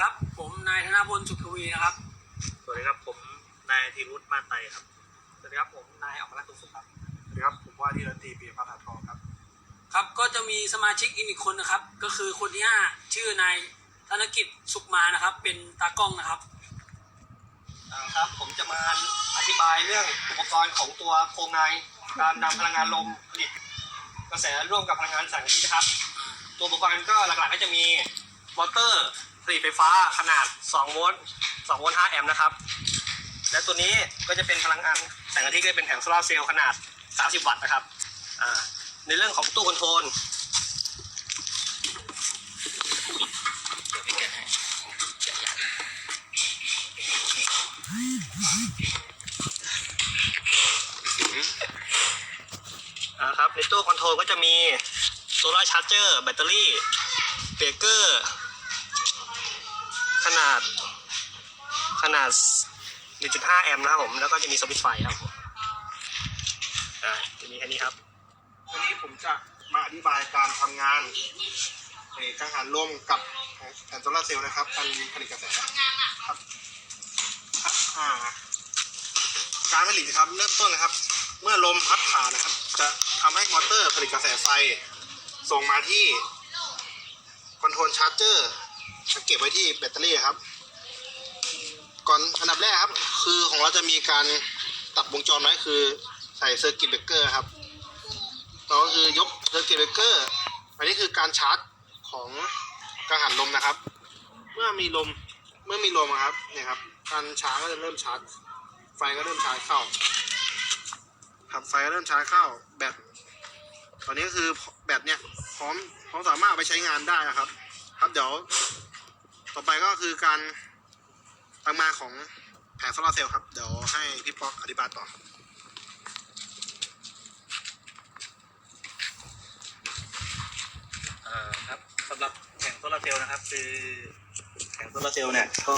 ครับ ผมนายธนพลสุขทวีนะครับ สวัสดีครับ ผมนายธีรุธมาไตครับ สวัสดีครับ ผมนายออกรักตุสุขครับ สวัสดีครับ ผมว่าที่รัตตีปีพัฒนาทองครับ ครับ ก็จะมีสมาชิกอีกหนึ่งคนนะครับ ก็คือคนที่ห้าชื่อนายธนกิจสุขมานะครับ เป็นตากล้องนะครับอ่าครับ ผมจะมาอธิบายเรื่องอุปกรณ์ของตัวโครงในการนำพลังงานลมผลิตกระแสร่วมกับพลังงานแสงอาทิตย์นะครับ ตัวอุปกรณ์ก็หลักๆก็จะมีมอเตอร์ผ ลิตไฟฟ้าขนาด 2 โวลต์2โวลต์5แอมป์นะครับ และตัวนี้ก็จะเป็นพลังงานแสงอาทิตย์ก็จะเป็นแผงโซลาร์เซลล์ขนาด 30 วัตต์นะครับในเรื่องของตู้คอนโทรลนะครับในตู้คอนโทรลก็จะมีโซลาร์ชาร์เจอร์ แบตเตอรี่เบรกเกอร์ ขนาดขนาด 1.5 แอมป์นะครับผม แล้วก็จะมีสวิตช์ไฟครับผมอ่าจะมีแค่นี้ครับ วันนี้ผมจะมาอธิบายการทำงานในกังหันลมกับแผงโซลาร์เซลล์นะครับการผลิตกระแสครับครับอ่าการผลิตครับเริ่มต้นนะครับ เมื่อลมพัดผ่านนะครับ จะทำให้มอเตอร์ผลิตกระแสไฟ ส่งมาที่คอนโทรลชาร์จเจอร์ จะเก็บไว้ที่แบตเตอรี่ครับ ก่อนอันดับแรกครับ คือของเราจะมีการตัดวงจรไว้คือใส่เซอร์กิตเบรกเกอร์ครับเราก็คือยกเซอร์กิตเบรกเกอร์อันนี้คือการชาร์จของกังหันลมนะครับ เมื่อมีลมเมื่อมีลมอะครับเนี่ยครับการชาร์จก็จะเริ่มชาร์จ ไฟก็เริ่มชาร์จเข้าครับไฟก็เริ่มชาร์จเข้าแบตตอนนี้ก็คือแบตเนี่ยพร้อมพร้อมสามารถไปใช้งานได้นะครับ ครับเดี๋ยว ต่อไปก็คือการทำงานของแผงโซลาร์เซลล์ครับ เดี๋ยวให้พี่ป๊อกอธิบายต่อครับสำหรับแผงโซลาร์เซลล์นะครับ คือแผงโซลาร์เซลล์เนี่ยก็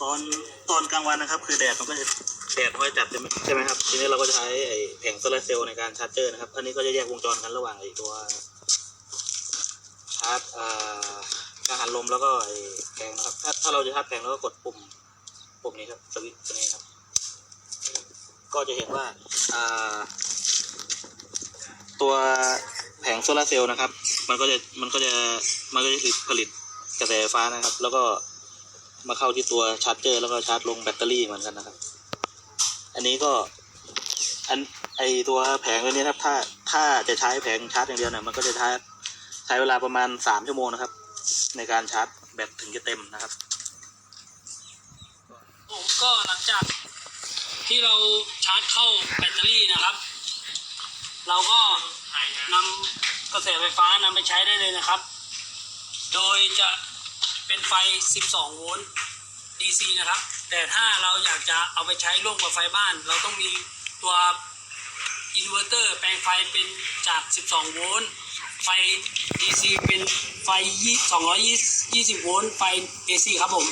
ตอนตอนกลางวันนะครับ คือแดดมันก็จะแดดมัน้อยจัดใช่ไหมใช่ไหมครับ ทีนี้เราก็จะใช้ไอ้แผงโซลาร์เซลล์ในการชาร์จเจอร์นะครับ อันนี้ก็จะแยกวงจรกันระหว่างไอ้ตัวชาร์จอ่ ลมแล้วก็ไอ้แผงนะครับ ถ้าถ้าเราจะชาร์จแผงเราก็กดปุ่มปุ่มนี้ครับสวิตช์ตัวนี้ครับ ก็จะเห็นว่าอ่า ตัวแผงโซลาเซลล์นะครับ มันก็จะมันก็จะมันก็จะผลิตกระแสไฟฟ้านะครับ แล้วก็มาเข้าที่ตัวชาร์จเจอร์ แล้วก็ชาร์จลงแบตเตอรี่เหมือนกันนะครับ อันนี้ก็อันไอตัวแผงตัวนี้ครับ ถ้าถ้าจะใช้แผงชาร์จอย่างเดียวเนี่ยมันก็จะใช้ใช้เวลาประมาณสามชั่วโมงนะครับ ในการชาร์จแบตถึงจะเต็มนะครับ ผมก็หลังจากที่เราชาร์จเข้าแบตเตอรี่นะครับ เราก็นำกระแสไฟฟ้านำไปใช้ได้เลยนะครับ โดยจะเป็นไฟ 12 โวลต์ DC นะครับ แต่ถ้าเราอยากจะเอาไปใช้ร่วมกับไฟบ้าน เราต้องมีตัวอินเวอร์เตอร์แปลงไฟเป็นจาก 12 โวลต์ ไฟ DC เป็นไฟ220 โวลต์ ไฟ AC ครับผม